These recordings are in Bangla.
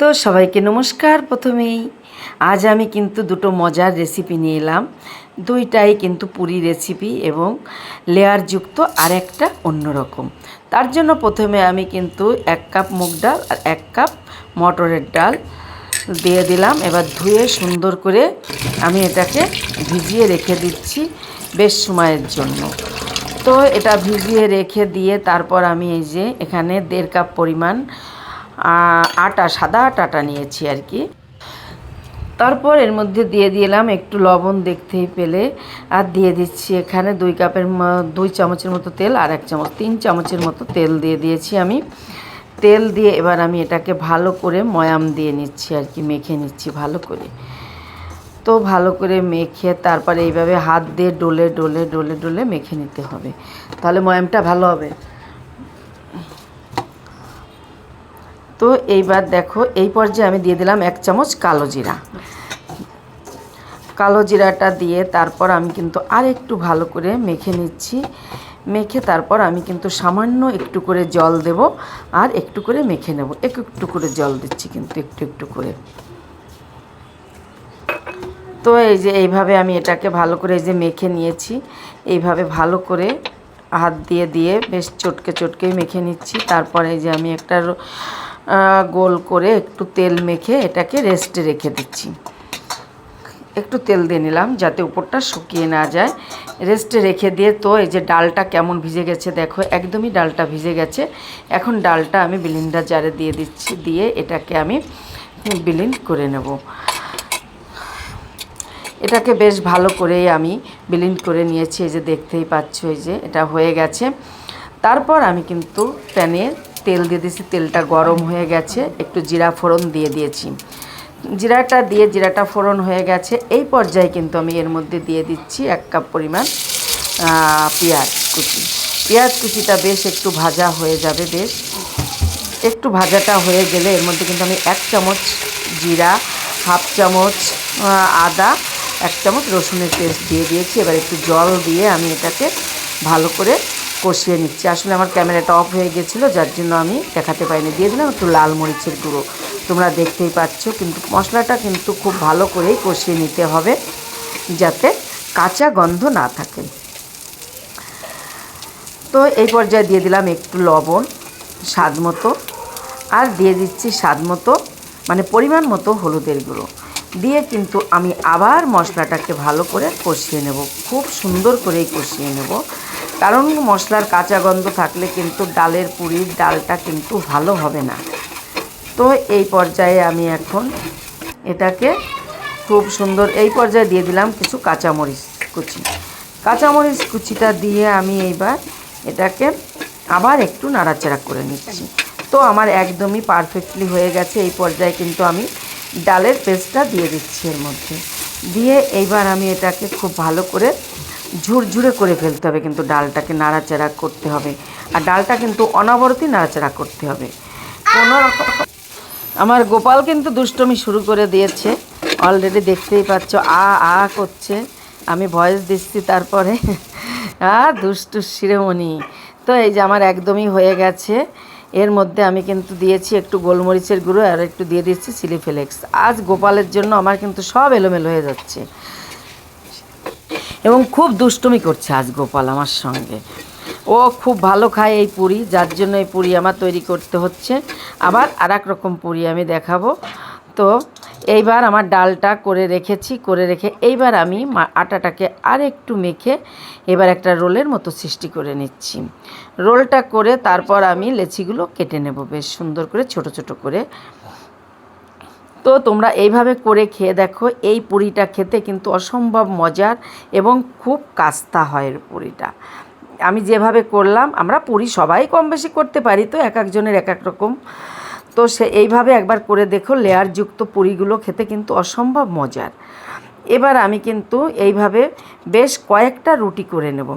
তো সবাইকে নমস্কার প্রথমেই। আজ আমি কিন্তু দুটো মজার রেসিপি নিয়ে এলাম। দুইটাই কিন্তু পুরি রেসিপি এবং লেয়ারযুক্ত আর একটা অন্যরকম। তার জন্য প্রথমে আমি কিন্তু এক কাপ মুগ ডাল আর এক কাপ মটরের ডাল দিয়ে দিলাম। এবার ধুয়ে সুন্দর করে আমি এটাকে ভিজিয়ে রেখে দিচ্ছি বেশ সময়ের জন্য। তো এটা ভিজিয়ে রেখে দিয়ে তারপর আমি এই যে এখানে দেড় কাপ পরিমাণ আটা, সাদা আটাটা নিয়েছি আর কি। তারপর এর মধ্যে দিয়ে দিলাম একটু লবণ দেখতেই পেলে, আর দিয়ে দিচ্ছি এখানে দুই কাপের দুই চামচের মতো তেল আর এক চামচ, তিন চামচের মতো তেল দিয়ে দিয়েছি আমি। তেল দিয়ে এবার আমি এটাকে ভালো করে ময়াম দিয়ে নিচ্ছি আর কি, মেখে নিচ্ছি ভালো করে। তো ভালো করে মেখে তারপরে এইভাবে হাত দিয়ে ডলে ডলে ডলে, ডোলে মেখে নিতে হবে। তাহলে ময়ামটা ভালো হবে। তো এইবার দেখো, এই পর্যায়ে আমি দিয়ে দিলাম এক চামচ কালো জিরা। কালো জিরাটা দিয়ে তারপর আমি কিন্তু আর একটু ভালো করে মেখে নিচ্ছি। মেখে তারপর আমি কিন্তু সামান্য একটু করে জল দেব আর একটু করে মেখে নেব। একটু একটু করে জল দিচ্ছি কিন্তু একটু একটু করে। তো এই যে এইভাবে আমি এটাকে ভালো করে এই যে মেখে নিয়েছি। এইভাবে ভালো করে হাত দিয়ে দিয়ে বেশ চটকে চটকে মেখে নিচ্ছি। তারপরে এই যে আমি একটা গোল করে একটু তেল মেখে এটাকে রেস্টে রেখে দিচ্ছি। একটু তেল দিয়ে নিলাম যাতে উপরটা শুকিয়ে না যায়। রেস্টে রেখে দিয়ে তো এই যে ডালটা কেমন ভিজে গেছে, দেখো একদমই ডালটা ভিজে গেছে। এখন ডালটা আমি বিলিন্ডার জারে দিয়ে দিচ্ছি, দিয়ে এটাকে আমি বিলিন্ড করে নেব। এটাকে বেশ ভালো করেই আমি বিলিন্ড করে নিয়েছি, এই যে দেখতেই পাচ্ছ, এই যে এটা হয়ে গেছে। তারপর আমি কিন্তু প্যানে তেল দিয়ে দিয়েছি, তেলটা গরম হয়ে গেছে, একটু জিরা ফোড়ন দিয়ে দিয়েছি। জিরাটা দিয়ে জিরাটা ফোড়ন হয়ে গেছে, এই পর্যায়ে কিন্তু আমি এর মধ্যে দিয়ে দিচ্ছি এক কাপ পরিমাণ পেঁয়াজ কুচি। পেঁয়াজ কুচিটা বেশ একটু ভাজা হয়ে যাবে বেশ। একটু ভাজাটা হয়ে গেলে এর মধ্যে কিন্তু আমি এক চামচ জিরা, হাফ চামচ আদা, এক চামচ রসুনের পেস্ট দিয়ে দিয়েছি। এবার একটু জল দিয়ে আমি এটাকে ভালো করে কষিয়ে নিচ্ছি। আসলে আমার ক্যামেরাটা অফ হয়ে গেছিল, যার জন্য আমি দেখাতে পাইনি দিয়ে দিলাম একটু লাল মরিচের গুঁড়ো। তোমরা দেখতেই পাচ্ছ, কিন্তু মশলাটা কিন্তু খুব ভালো করেই কষিয়ে নিতে হবে, যাতে কাঁচা গন্ধ না থাকে। তো এই পর্যায়ে দিয়ে দিলাম একটু লবণ, স্বাদ মতো। আর দিয়ে দিচ্ছি স্বাদ মতো মানে পরিমাণ মতো হলুদের গুঁড়ো। দিয়ে কিন্তু আমি আবার মশলাটাকে ভালো করে কষিয়ে নেব। খুব সুন্দর করেই কষিয়ে নেব। কারণ মশলার কাঁচা গন্ধ থাকলে কিন্তু ডালের পুরির ডালটা কিন্তু ভালো হবে না। তো এই পর্যায়ে আমি এখন এটাকে খুব সুন্দর এই পর্যায়ে দিয়ে দিলাম কিছু কাঁচামরিচ কুচি। কাঁচামরিচ কুচিটা দিয়ে আমি এইবার এটাকে আবার একটু নাড়াচাড়া করে নিচ্ছি। তো আমার একদমই পারফেক্টলি হয়ে গেছে, এই পর্যায়ে কিন্তু আমি ডালের পেস্টটা দিয়ে দিচ্ছি এর মধ্যে। দিয়ে এইবার আমি এটাকে খুব ভালো করে ঝুরঝুরে করে ফেলতে হবে কিন্তু ডালটাকে নাড়াচাড়া করতে হবে। আর ডালটা কিন্তু অনবরতই নাড়াচাড়া করতে হবে। কোনো রকম আমার গোপাল কিন্তু দুষ্টমি শুরু করে দিয়েছে। অলরেডি দেখতেই পাচ্ছ, আ আ করছে। আমি ভয়েস দিচ্ছি তারপরে। আ, দুষ্টু শিরোমণি। তো এই যে আমার একদমই হয়ে গেছে। এর মধ্যে আমি কিন্তু দিয়েছি একটু গোলমরিচের গুঁড়ো আর একটু দিয়ে দিচ্ছি চিলি ফ্লেক্স। আজ গোপালের জন্য আমার কিন্তু সব এলোমেলো হয়ে যাচ্ছে। এবং খুব দুষ্টুমি করছে আজ গোপাল আমার সঙ্গে। ও খুব ভালো খায় এই পুরি, যার জন্য এই পুরি আমার তৈরি করতে হচ্ছে। আবার আর রকম পুরি আমি দেখাবো। তো এইবার আমার ডালটা করে রেখেছি, করে রেখে এইবার আমি আটাটাকে আর একটু মেখে এবার একটা রোলের মতো সৃষ্টি করে নিচ্ছি। রোলটা করে তারপর আমি লেচিগুলো কেটে নেব বেশ সুন্দর করে, ছোট ছোট করে। তো তোমরা এইভাবে করে খেয়ে দেখো, এই পুরিটা খেতে কিন্তু অসম্ভব মজার এবং খুব কাস্তা হয় পুরিটা। আমি যেভাবে করলাম, আমরা পুরি সবাই কম বেশি করতে পারি তো, এক একজনের এক এক রকম। তো সে এইভাবে একবার করে দেখো, লেয়ারযুক্ত পুরিগুলো খেতে কিন্তু অসম্ভব মজার। এবার আমি কিন্তু এইভাবে বেশ কয়েকটা রুটি করে নেব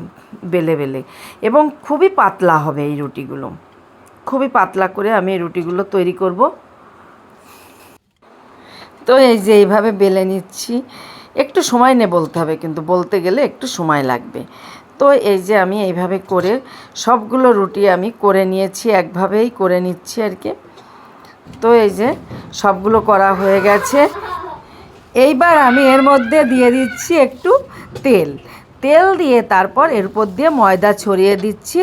বেলে বেলে এবং খুবই পাতলা হবে এই রুটিগুলো। খুবই পাতলা করে আমি এই রুটিগুলো তৈরি করব। তো এই যে এইভাবে বেলে নিচ্ছি। একটু সময় নিয়ে বলতে হবে কিন্তু বলতে গেলে একটু সময় লাগবে। তো এই যে আমি এইভাবে করে সবগুলো রুটি আমি করে নিয়েছি, একভাবেই করে নিচ্ছি আর কি। তো এই যে সবগুলো করা হয়ে গেছে। এইবার আমি এর মধ্যে দিয়ে দিচ্ছি একটু তেল। তেল দিয়ে তারপর এর উপর দিয়ে ময়দা ছড়িয়ে দিচ্ছি।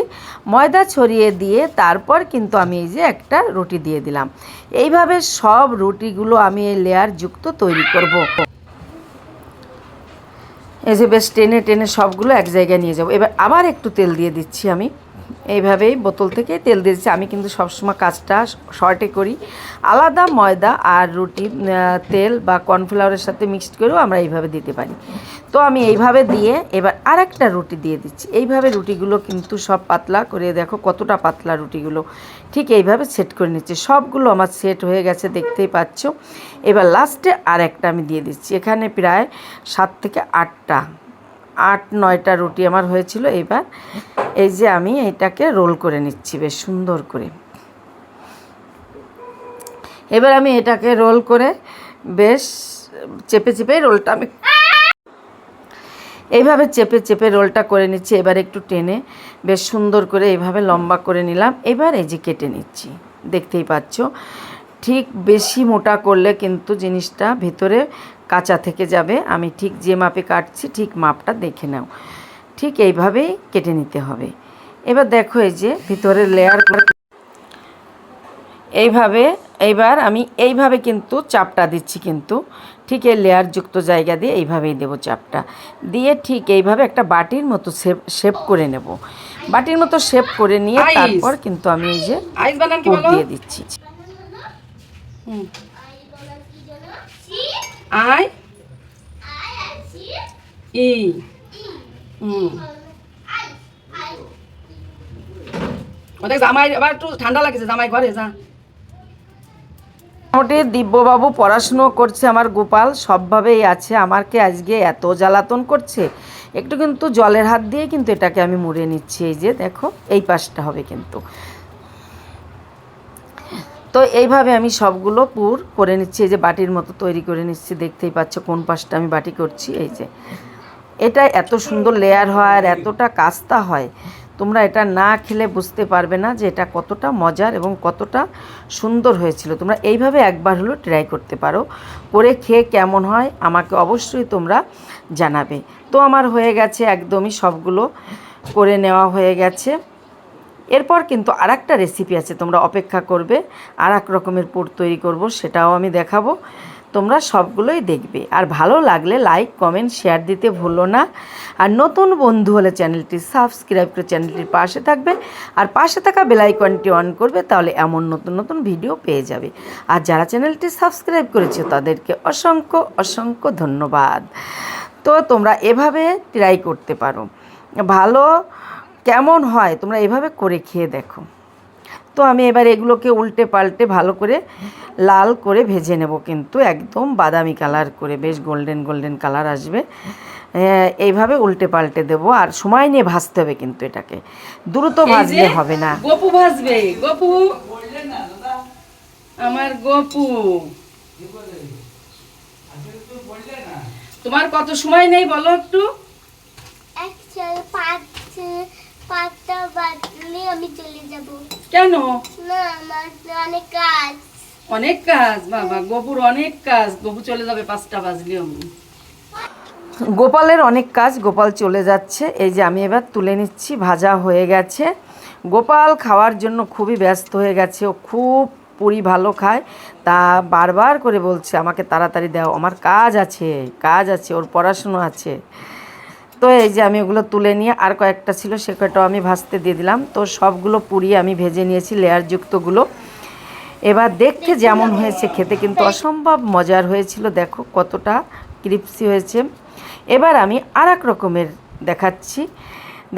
ময়দা ছড়িয়ে দিয়ে তারপর কিন্তু আমি এই যে একটা রুটি দিয়ে দিলাম। এইভাবে সব রুটিগুলো আমি এই লেয়ার যুক্ত তৈরি করব। এই যে বেশ টেনে টেনে সবগুলো এক জায়গায় নিয়ে যাব। এবার আবার একটু তেল দিয়ে দিচ্ছি আমি। এইভাবেই বোতল থেকে তেল দিয়ে দিচ্ছি। আমি কিন্তু সবসময় কাজটা শর্টে করি। আলাদা ময়দা আর রুটি তেল বা কর্নফ্লাওয়ারের সাথে মিক্সড করেও আমরা এইভাবে দিতে পারি। তো আমি এইভাবে দিয়ে এবার আর একটা রুটি দিয়ে দিচ্ছি। এইভাবে রুটিগুলো কিন্তু সব পাতলা করে দেখো কতটা পাতলা রুটিগুলো। ঠিক এইভাবে সেট করে নিচ্ছি। সবগুলো আমার সেট হয়ে গেছে, দেখতেই পাচ্ছ। এবার লাস্টে আর একটা আমি দিয়ে দিচ্ছি। এখানে প্রায় সাত থেকে আটটা আট, নয়টা রুটি আমার হয়েছিল এবার এই যে আমি এটাকে রোল করে নিচ্ছি, বেশ সুন্দর করে। এবার আমি এটাকে রোল করে বেশ চেপে চেপে রোলটা আমি এইভাবে চেপে চেপে রোলটা করে নিচ্ছি, এবার একটু টেনে বেশ সুন্দর করে এইভাবে লম্বা করে নিলাম। এবার এই যে কেটে নিচ্ছি, দেখতেই পাচ্ছ। ঠিক বেশি মোটা করলে কিন্তু জিনিসটা ভেতরে কাঁচা থেকে যাবে। আমি ঠিক যে মাপে কাটছি ঠিক মাপটা দেখে নাও। ঠিক এইভাবেই কেটে নিতে হবে। এবার দেখো এই যে ভিতরের লেয়ার এইভাবে এইবার আমি এইভাবে কিন্তু চাপটা দিচ্ছি কিন্তু। ঠিক এই লেয়ারযুক্ত জায়গা দিয়ে এইভাবেই দেবো চাপটা। দিয়ে ঠিক এইভাবে একটা বাটির মতো শেপ শেপ করে নেব। বাটির মতো শেপ করে নিয়ে তারপর কিন্তু আমি এই যে দিয়ে দিচ্ছি। আই ই হুম ও দেখ জামাই আবার একটু ঠান্ডা জামাই ঘরে দিব্যবাবু পড়াশুনো করছে আমার গোপাল, সবভাবেই আছে। আমাকে আজকে এত জ্বালাতন করছে। একটু কিন্তু জলের হাত দিয়ে কিন্তু এটাকে আমি মুড়ে নিচ্ছি। এই যে দেখো, এই পাশটা হবে কিন্তু। তো এইভাবে আমি সবগুলো পুর করে নিচ্ছি, এই যে বাটির মতো তৈরি করে নিচ্ছি। দেখতেই পাচ্ছ কোন পাশটা আমি বাটি করছি, এই যে। এটা এত সুন্দর লেয়ার হয় আর এতটা কাস্তা হয়, তোমরা এটা না খেলে বুঝতে পারবে না যে এটা কতটা মজার এবং কতটা সুন্দর হয়েছিল। তোমরা এইভাবে একবার হলেও ট্রাই করতে পারো, করে খেয়ে কেমন হয় আমাকে অবশ্যই তোমরা জানাবে। তো আমার হয়ে গেছে একদমই সবগুলো করে নেওয়া হয়ে গেছে। এরপর কিন্তু আর একটা রেসিপি আছে, তোমরা অপেক্ষা করবে আর এক রকমের পুর তৈরি করব, সেটাও আমি দেখাবো, তোমরা সবগুলোই দেখবে। আর ভালো লাগলে লাইক কমেন্ট শেয়ার দিতে ভুলো না। আর নতুন বন্ধু হলে চ্যানেলটি সাবস্ক্রাইব করে চ্যানেলটির পাশে থাকবে, আর পাশে থাকা বেলাইকনটি অন করবে, তাহলে এমন নতুন নতুন ভিডিও পেয়ে যাবে। আর যারা চ্যানেলটি সাবস্ক্রাইব করেছে, তাদেরকে অসংখ্য অসংখ্য ধন্যবাদ। তো তোমরা এভাবে ট্রাই করতে পারো। ভালো কেমন হয় তোমরা এভাবে করে খেয়ে দেখো। তো আমি এবার এগুলোকে উল্টে পাল্টে ভালো করে লাল করে ভেজে নেব কিন্তু একদম বাদামি কালার করে বেশ গোল্ডেন গোল্ডেন কালার আসবে। এইভাবে উল্টে পাল্টে দেবো আর সময় নিয়ে ভাজতে হবে কিন্তু এটাকে। দ্রুত ভাজলে হবে না। গপু ভাজবে। গপু আমার গপু। তোমার কত সময় নেই বলো একটু একশো পাঁচ পাঁচটা বাজলে আমি চলে যাব কেন? না অনেক কাজ। অনেক কাজ? বাবা গপুর অনেক কাজ। গপু চলে যাবে পাঁচটা বাজলেও। গোপালের অনেক কাজ গোপাল চলে যাচ্ছে। এই যে আমি এবার তুলে নিচ্ছি ভাজা হয়ে গেছে। গোপাল খাওয়ার জন্য খুবই ব্যস্ত হয়ে গেছে। ও খুব পুরি ভালো খায়। তা বারবার করে বলছে আমাকে তাড়াতাড়ি দাও আমার কাজ আছে কাজ আছে ওর পড়াশুনো আছে। তো এই যে আমি ওগুলো তুলে নিয়ে আর কয়েকটা ছিল সে কয়টাও আমি ভাজতে দিয়ে দিলাম। তো সবগুলো পুড়িয়ে আমি ভেজে নিয়েছি লেয়ারযুক্তগুলো। এবার দেখতে যেমন হয়েছে খেতে কিন্তু অসম্ভব মজার হয়েছিল। দেখো কতটা ক্রিপসি হয়েছে। এবার আমি আর এক রকমের দেখাচ্ছি।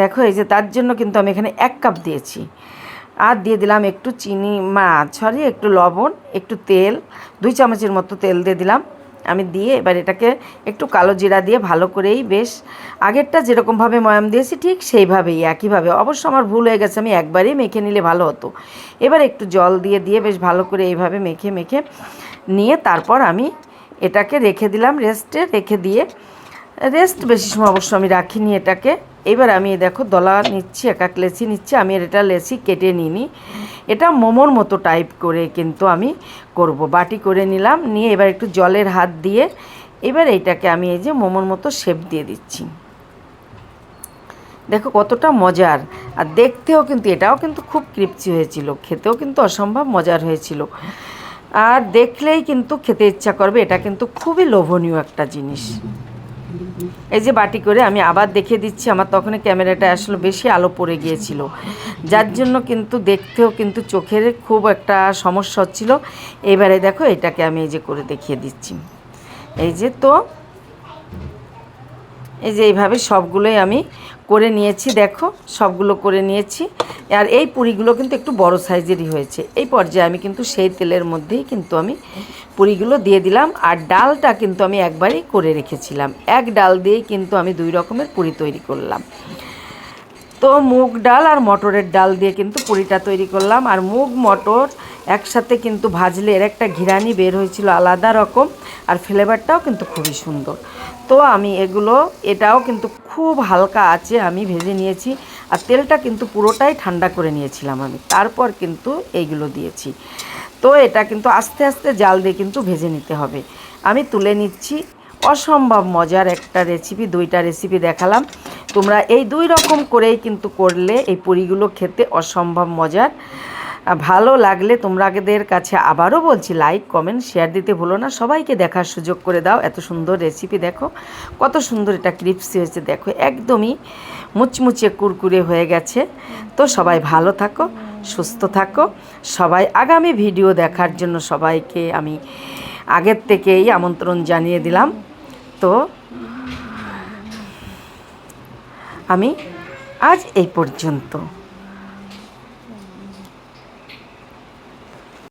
দেখো এই যে তার জন্য কিন্তু আমি এখানে এক কাপ দিয়েছি। আর দিয়ে দিলাম একটু চিনি মাছ সরি, একটু লবণ, একটু তেল, দুই চামচের মতো তেল দিয়ে দিলাম। আমি দিয়ে এবার এটাকে একটু কালো জিরা দিয়ে ভালো করেই বেশ আগেরটা যেরকমভাবে ময়াম দিয়েছি ঠিক সেইভাবেই, একইভাবে। অবশ্য আমার ভুল হয়ে গেছে, আমি একবারই মেখে নিলে ভালো হতো। এবার একটু জল দিয়ে দিয়ে বেশ ভালো করে এইভাবে মেখে মেখে নিয়ে তারপর আমি এটাকে রেখে দিলাম রেস্টে রেখে দিয়ে রেস্ট বেশি সময় অবশ্য আমি রাখিনি এটাকে। এবার আমি দেখো দলা নিচ্ছি, এক এক লেচি নিচ্ছি, আমি এটা লেচি কেটে নিইনি। এটা মোমোর মতো টাইপ করে কিন্তু আমি করব। বাটি করে নিলাম, নিয়ে এবার একটু জলের হাত দিয়ে এবার এইটাকে আমি এই যে মোমোর মতো শেপ দিয়ে দিচ্ছি। দেখো কতটা মজার। আর দেখতেও কিন্তু, এটাও কিন্তু খুব ক্রিপচি হয়েছিল। খেতেও কিন্তু অসম্ভব মজার হয়েছিল। আর দেখলেই কিন্তু খেতে ইচ্ছা করবে, এটা কিন্তু খুবই লোভনীয় একটা জিনিস। এই যে বাটি করে আমি আবার দেখিয়ে দিচ্ছি, আমার তখন ক্যামেরাটা আসলে বেশি আলো পড়ে গিয়েছিল। যার জন্য কিন্তু দেখতেও কিন্তু চোখের খুব একটা সমস্যা হচ্ছিল। এবারে দেখো এটাকে আমি এই যে করে দেখিয়ে দিচ্ছি। এই যে তো এই যে এইভাবে সবগুলোই আমি করে নিয়েছি, দেখো, সবগুলো করে নিয়েছি। আর এই পুরিগুলো কিন্তু একটু বড় সাইজেরই হয়েছে। এই পর্যায়ে আমি কিন্তু সেই তেলের মধ্যেই কিন্তু আমি পুরিগুলো দিয়ে দিলাম। আর ডালটা কিন্তু আমি একবারই করে রেখেছিলাম। এক ডাল দিয়েই কিন্তু আমি দুই রকমের পুরি তৈরি করলাম। তো মুগ ডাল আর মটরের ডাল দিয়ে কিন্তু পুরিটা তৈরি করলাম। আর মুগ মটর একসাথে কিন্তু ভাজলে এর একটা ঘিরানি বের হয়েছিল আলাদা রকম, আর ফ্লেভারটাও কিন্তু খুবই সুন্দর। তো আমি এগুলো, এটাও কিন্তু খুব হালকা আছে আমি ভেজে নিয়েছি, আর তেলটা কিন্তু পুরোটাই ঠান্ডা করে নিয়েছিলাম আমি। তারপর কিন্তু এইগুলো দিয়েছি। তো এটা কিন্তু আস্তে আস্তে জাল দিয়ে কিন্তু ভেজে নিতে হবে। আমি তুলে নিচ্ছি, অসম্ভব মজার একটা রেসিপি দুইটা রেসিপি দেখালাম। তোমরা এই দুই রকম করেই কিন্তু করলে এই পুরিগুলো খেতে অসম্ভব মজার। ভালো লাগলে তোমাদের কাছে আবারও বলছি লাইক কমেন্ট শেয়ার দিতে ভুলো না। সবাইকে দেখার সুযোগ করে দাও। এত সুন্দর রেসিপি দেখো। কত সুন্দর এটা ক্রিপসি হয়েছে দেখো। একদমই মুচমুচে কুরকুরে হয়ে গেছে। তো সবাই ভালো থাকো, সুস্থ থাকো। সবাই আগামী ভিডিও দেখার জন্য সবাইকে আমি আগের থেকেই আমন্ত্রণ জানিয়ে দিলাম। তো আমি আজ এই পর্যন্ত।